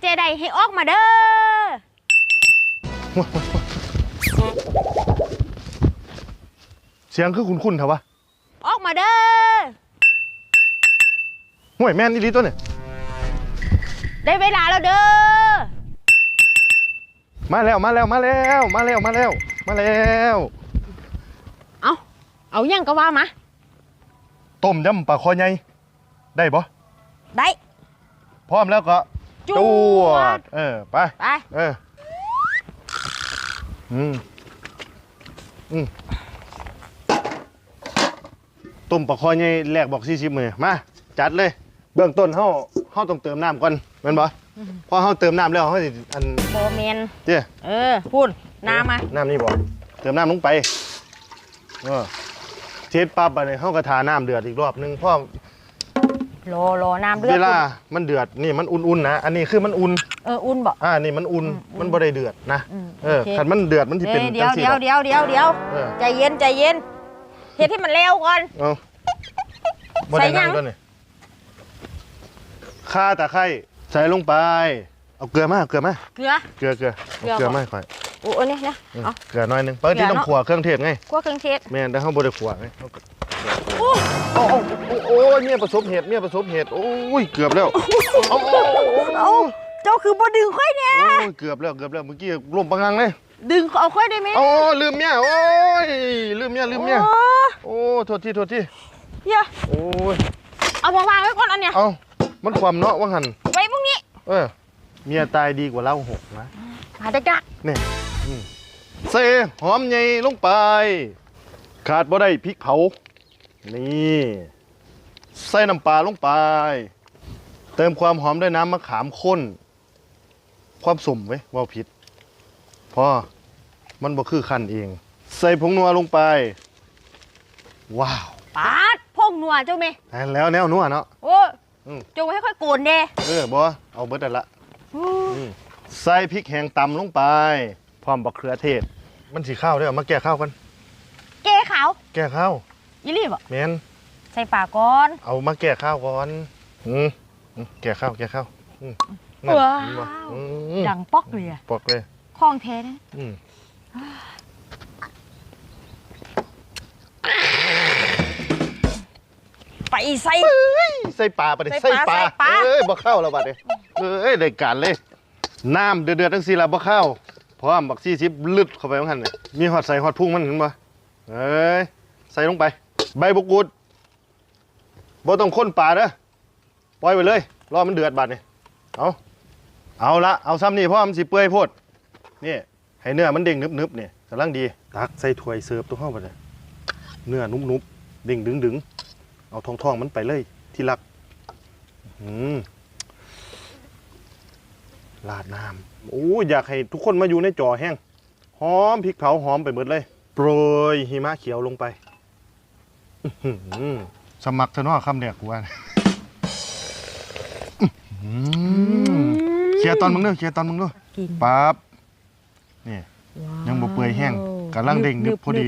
เจใดให้ออกมาเด้อ เสียงคือคุ้นๆเถอะวะออกมาเด้อ ห่วยแม่นอีหลีตัวเนี่ย ได้เวลาแล้วเด้อ มาแล้วมาแล้วมาแล้วมาแล้วมาแล้วมาแล้วเอาเอายังก็ว่ามา ต้มยำปลาคอใหญ่ได้ปะได้ พร้อมแล้วก็ จจววด ด เออ ไป ไป เออ อืม อืม ต้มปลาคอใหญ่แลกบอก40มื้อมา จัดเลย เบื้องต้นเฮาเฮาต้องเติมน้ำก่อนแม่นบ่พอเฮาเติมน้ำแล้วเฮาสิอันโบเมนเจ้ เออพูดน้ำมาน้ำนี่บ่เติมน้ำลงไปเออเทสปั๊บอันนี้เฮาก็ทาน้ำเดือดอีกรอบหนึงเพ ราะโลโลน้ำเดือดเวลามันเดือดนี่มันอุ่นๆนะอันนี้คือมันอุ่นเอออุ่นบ่อ่านี่มันอุ่นมันบ่ได้เดือดนะอืมเออโอเคคันมันเดือดมันสิเอ้เป็นยเดี๋ยวจังซี่เดี๋ยวดอกเดี๋ยวเดี๋ยวเดี๋ยวเออใจเย็นใจเย็นเฮ็ดให้มันเร็วก่อนเอาบ่ใส่ได้นั่งยังตัวนี้ข่าตะไคร้ใส่ลงไป เอาเกลือมาเกลือมาเกลือเกลือเกลือเอาเกลือเกลือบ่มาให้ข่อยโอ้อันนี้นะเออเอาเกลือหน่อยหนึงปกติเกลือต้องเนาะขัวเครื่องเทศไงคั่วเครื่องเทศแม่นแต่เฮาบ่ได้ขัวไงเฮาก็ โอ้โอ้โอ้โอ้โอ้ยเมียประสบเหตุเมียประสบเหตุโอ้ยเกือบแล้วเอาเอาเอาเอาเอาเจ้าคือบ่ดึงค่อยเนี่ยโอ้ยเกือบแล้วเกือบแล้วเมื่อกี้ลมปังงังเลยดึงเอาค่อยได้ไหมโอ้ลืมเมียโอ้ยลืมเมียลืมเมียโอ้โอ้โทษทีโทษทีเหี้ยโอ้ยเอามาวางไว้ก่อนอันเนี้ยเอามันความเนาะว่าหันไว้พวกนี้ เออเมียตายดีกว่าเราหกนะหาตะกะนี่อืมเซหอมใหญ่ลงไป ขาดบ่ได้พริกเผา นี่ ใส่น้ำปลาลงไป เติมความหอมด้วยน้ำมะขามข้น ความสุ่มไว้ยว่าผิดพอมันบ่คือคันเอง ใส่ผงนัวลงไป ว้าวปาดพงนัวเจ้าเมย์ได้แล้วแนวนัวเนาะโอ้อืมจงไว้ให้ค่อยโกนเด้เออบอเอาเบิดนั่นละอืมใส่พริกแห้งตำลงไป พร้อมบักเขือเทศ มันสีข้าวด้วยเอามาแก้ข้าวกันเก้ขาว แก้ข้าว ยี่รีบอะแมนใส่ปากก่อนเอามาแก้ข้าวก่อนอืมอืมแก้ข้าวแก้ข้าวอืมนั่นว้าเห็นบ่วอืมดังป๊อกเลยอะปอกเลยคลองเทนะอืมไปใส่ ใส่ปลาไปดิใส่ปลาใส่ปลา เอ้ยบ่เข้าแล้วบัดนี้เอ้ยได้การเลย น้ำเดือดๆทั้งสี่ละบ่เข้าพร้อมบักซี่ซิบลึดเข้าไปของหันเนี่ยมีฮอดใส่ฮอดพุ่งมันเห็นบ่เอ้ยใส่ลงไป ใบบุกรูดบ่ต้องค้นปลาเด้อปล่อยไปเลย รอมันเดือดบัดนี่เอาเอาละเอาซ้ำนี่พราะมันสิเปื่อยโพดนี่ให้เนื้อมันเด้งนึบๆเนี่ยกำลังดี ตักใส่ถ้วยเสิร์ฟตัวเข้าไปเลยเนื้อนุ่มๆเด้งดึงๆ เอาทองทองๆมันไปเลยที่รักอืมลาดน้ำโอ้ยอยากให้ทุกคนมาอยู่ในจอแห้งหอมพริกเผาหอมไปหมดเลย โปรยหิมะเขียวลงไป สมัครเถอะเนาะคำเดียกกูว่าอื้อหือเคลียร์ตอนมึงเด้อเคลียร์ตอนมึงเด้อกินปั๊บนี่ยังบ่เปื่อยแห้งกำลังเด้งนึบพอดี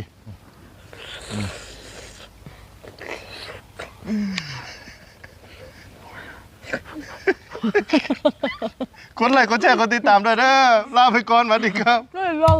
กดไลค์กดแชร์กดติดตามด้วยเด้อลาไปก่อนสวัสดีครับเลยเรา